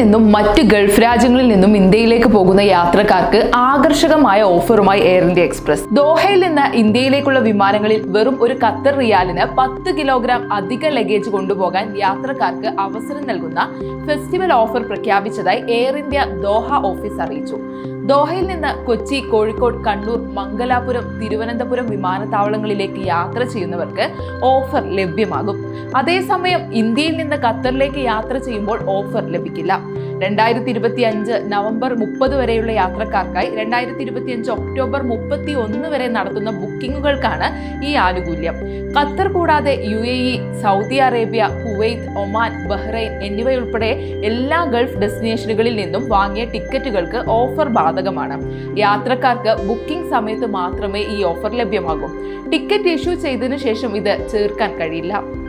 നിന്നും മറ്റ് ഗൾഫ് രാജ്യങ്ങളിൽ നിന്നും ഇന്ത്യയിലേക്ക് പോകുന്ന യാത്രക്കാർക്ക് ആകർഷകമായ ഓഫറുമായി എയർ ഇന്ത്യ എക്സ്പ്രസ്. ദോഹയിൽ നിന്ന് ഇന്ത്യയിലേക്കുള്ള വിമാനങ്ങളിൽ വെറും ഒരു ഖത്തർ റിയാലിന് പത്ത് കിലോഗ്രാം അധിക ലഗേജ് കൊണ്ടുപോകാൻ യാത്രക്കാർക്ക് അവസരം നൽകുന്ന ഫെസ്റ്റിവൽ ഓഫർ പ്രഖ്യാപിച്ചതായി എയർ ഇന്ത്യ ദോഹ ഓഫീസ് അറിയിച്ചു. ദോഹയിൽ നിന്ന് കൊച്ചി കോഴിക്കോട് കണ്ണൂർ മംഗലാപുരം തിരുവനന്തപുരം വിമാനത്താവളങ്ങളിലേക്ക് യാത്ര ചെയ്യുന്നവർക്ക് ഓഫർ ലഭ്യമാകും. അതേസമയം ഇന്ത്യയിൽ നിന്ന് ഖത്തറിലേക്ക് യാത്ര ചെയ്യുമ്പോൾ ഓഫർ ലഭിക്കില്ല. രണ്ടായിരത്തി ഇരുപത്തി അഞ്ച് നവംബർ മുപ്പത് വരെയുള്ള യാത്രക്കാർക്കായി രണ്ടായിരത്തി ഇരുപത്തി അഞ്ച് ഒക്ടോബർ മുപ്പത്തി ഒന്ന് വരെ നടത്തുന്ന ബുക്കിംഗുകൾക്കാണ് ഈ ആനുകൂല്യം. ഖത്തർ കൂടാതെ U A E Saudi Arabia Kuwait Oman Bahrain എന്നിവയുൾപ്പെടെ എല്ലാ ഗൾഫ് ഡെസ്റ്റിനേഷനുകളിൽ നിന്നും വാങ്ങിയ ടിക്കറ്റുകൾക്ക് ഓഫർ ബാധകമാണ്. യാത്രക്കാർക്ക് ബുക്കിംഗ് സമയത്ത് മാത്രമേ ഈ ഓഫർ ലഭ്യമാകൂ. ടിക്കറ്റ് ഇഷ്യൂ ചെയ്തതിനു ശേഷം ഇത് ചേർക്കാൻ കഴിയില്ല.